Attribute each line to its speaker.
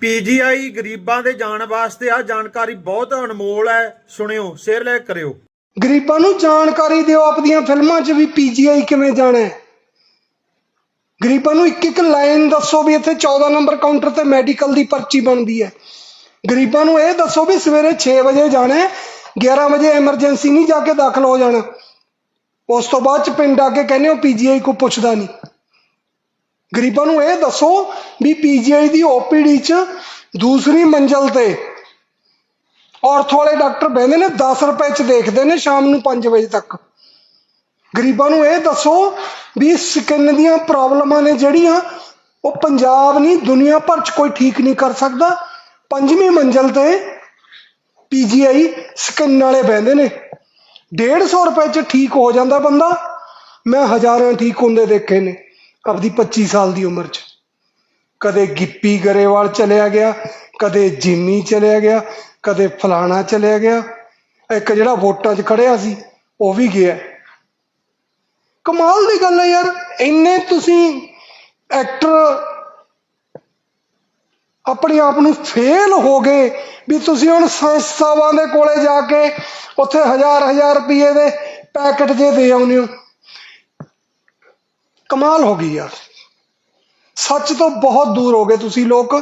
Speaker 1: PGI ਗਰੀਬਾਂ ਦੇ ਜਾਣ ਵਾਸਤੇ ਆ ਜਾਣਕਾਰੀ ਬਹੁਤ ਅਨਮੋਲ ਹੈ, ਸੁਣਿਓ, ਸ਼ੇਅਰ ਲੈ ਕਰਿਓ।
Speaker 2: ਗਰੀਬਾਂ ਨੂੰ ਜਾਣਕਾਰੀ ਦਿਓ ਆਪਣੀਆਂ ਫਿਲਮਾਂ 'ਚ ਵੀ ਪੀਜੀਆਈ ਕਿਵੇਂ ਜਾਣਾ ਹੈ। ਗਰੀਬਾਂ ਨੂੰ ਇੱਕ ਇੱਕ ਲਾਈਨ ਦੱਸੋ ਵੀ ਇੱਥੇ 14 ਨੰਬਰ ਕਾਊਂਟਰ ਤੇ ਮੈਡੀਕਲ ਦੀ ਪਰਚੀ ਬਣਦੀ ਹੈ। ਗਰੀਬਾਂ ਨੂੰ ਇਹ ਦੱਸੋ ਵੀ ਸਵੇਰੇ 6 ਵਜੇ ਜਾਣਾ ਹੈ 11 ਵਜੇ ਐਮਰਜੈਂਸੀ ਨਹੀਂ ਜਾ ਕੇ ਦਾਖਲ ਹੋ ਜਾਣਾ। ਉਸ ਤੋਂ ਬਾਅਦ ਚ ਪਿੰਡ ਆ ਕੇ ਕਹਿੰਦੇ ਹੋ, ਪੀਜੀਆਈ ਕੋ ਪੁੱਛਦਾ ਨਹੀਂ। ਗਰੀਬਾਂ ਨੂੰ ਇਹ ਦੱਸੋ ਵੀ ਪੀਜੀਆਈ ਦੀ ਓਪੀਡੀ ਚ ਦੂਸਰੀ ਮੰਜ਼ਲ ਤੇ ਔਰਥੋ ਵਾਲੇ ਡਾਕਟਰ ਬਹਿੰਦੇ ਨੇ 10 ਰੁਪਏ ਚ ਦੇਖਦੇ ਨੇ ਸ਼ਾਮ ਨੂੰ 5 ਵਜੇ ਤੱਕ। ਗਰੀਬਾਂ ਨੂੰ ਇਹ ਦੱਸੋ ਵੀ ਸਕਿਨ ਦੀਆਂ ਪ੍ਰੋਬਲਮਾਂ ਨੇ ਜਿਹੜੀਆਂ, ਉਹ ਪੰਜਾਬ ਨਹੀਂ, ਦੁਨੀਆ ਭਰ ਚ ਕੋਈ ਠੀਕ ਨਹੀਂ ਕਰ ਸਕਦਾ। ਪੰਜਵੀਂ ਮੰਜ਼ਲ ਤੇ ਪੀਜੀਆਈ ਸਕਿਨ ਵਾਲੇ ਬਹਿੰਦੇ ਨੇ। 150 ਰੁਪਏ ਚ ਠੀਕ ਹੋ ਜਾਂਦਾ ਬੰਦਾ। ਮੈਂ ਹਜ਼ਾਰਾਂ ਠੀਕ ਹੁੰਦੇ ਦੇਖੇ ਨੇ। ਆਪਦੀ 25 ਸਾਲ ਦੀ ਉਮਰ ਚ। ਕਦੇ ਗਿੱਪੀ ਗਰੇਵਾਲ ਚਲਿਆ ਗਿਆ, ਕਦੇ ਜਿੰਮੀ ਚਲਿਆ ਗਿਆ, ਕਦੇ ਫਲਾਣਾ ਚਲਿਆ ਗਿਆ। ਇੱਕ ਜਿਹੜਾ ਵੋਟਾਂ 'ਚ ਖੜਿਆ ਸੀ, ਉਹ ਵੀ ਗਿਆ। ਕਮਾਲ ਦੀ ਗੱਲ ਹੈ ਯਾਰ, ਇੰਨੇ ਤੁਸੀਂ ਐਕਟਰ ਆਪਣੇ ਆਪ ਨੂੰ ਫੇਲ ਹੋ ਗਏ ਵੀ ਤੁਸੀਂ ਹੁਣ ਸੰਸਥਾਵਾਂ ਦੇ ਕੋਲੇ ਜਾ ਕੇ ਉੱਥੇ ਹਜ਼ਾਰ ਹਜ਼ਾਰ ਰੁਪਏ ਦੇ ਪੈਕਟ ਜੇ ਦੇ ਆਉਂਦੇ ਹੋ। ਕਮਾਲ ਹੋ ਗਈ ਯਾਰ। ਸੱਚ ਤੋਂ ਬਹੁਤ ਦੂਰ ਹੋ ਗਏ ਤੁਸੀਂ ਲੋਕ।